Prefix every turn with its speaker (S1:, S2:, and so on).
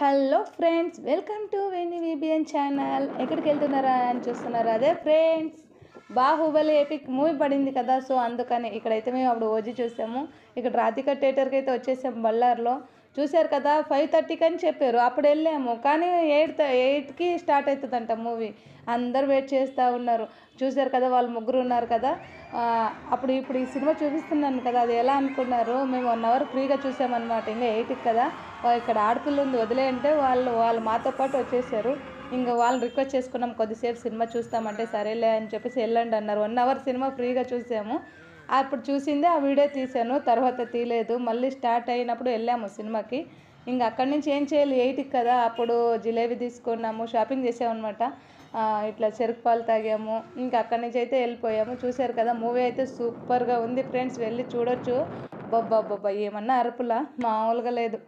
S1: Hello friends welcome to వెనీ VBN channel. ఎక్కడికి వెళ్తున్నారా అని చూస్తున్నారు? అదే ఫ్రెండ్స్ బాహుబలి ఎపిక్ మూవీ పడింది కదా సో అందుకని ఇక్కడైతే మేము అప్పుడు ఓజీ చూసాము. ఇక్కడ రాధిక థియేటర్కి అయితే వచ్చేసాము బళ్ళార్లో. చూశారు కదా ఫైవ్ థర్టీకి అని చెప్పారు. అప్పుడు వెళ్ళాము. కానీ ఎయిట్ ఎయిట్కి స్టార్ట్ అవుతుందంట మూవీ అందరు వెయిట్ చేస్తూ ఉన్నారు. చూశారు కదా వాళ్ళు ముగ్గురు ఉన్నారు కదా. అప్పుడు ఇప్పుడు ఈ సినిమా చూపిస్తున్నాను కదా అది ఎలా అనుకున్నారు? మేము వన్ అవర్ ఫ్రీగా చూసామన్నమాట. ఇంకా ఎయిట్కి కదా. ఇక్కడ ఆడపిల్ల ఉంది వదిలే అంటే వాళ్ళు వాళ్ళు మాతో పాటు వచ్చేసారు. ఇంకా వాళ్ళని రిక్వెస్ట్ చేసుకున్నాం కొద్దిసేపు సినిమా చూస్తామంటే సరేలే అని చెప్పేసి వెళ్ళండి అన్నారు. వన్ అవర్ సినిమా ఫ్రీగా చూసాము. అప్పుడు చూసిందే ఆ వీడియో తీశాను తర్వాత తీయలేదు మళ్ళీ స్టార్ట్ అయినప్పుడు వెళ్ళాము సినిమాకి. ఇంకా అక్కడి నుంచి ఏం చేయాలి? ఎయిట్కి కదా అప్పుడు జిలేబీ తీసుకున్నాము షాపింగ్ చేసామన్నమాట. ఇట్లా చెరుకు పాలు తాగాము. ఇంకా అక్కడి నుంచి అయితే వెళ్ళిపోయాము. చూశారు కదా మూవీ అయితే సూపర్గా ఉంది ఫ్రెండ్స్ వెళ్ళి చూడొచ్చు. బొబ్బా బొబ్బా ఏమన్నా అరుపులా? మామూలుగా లేదు.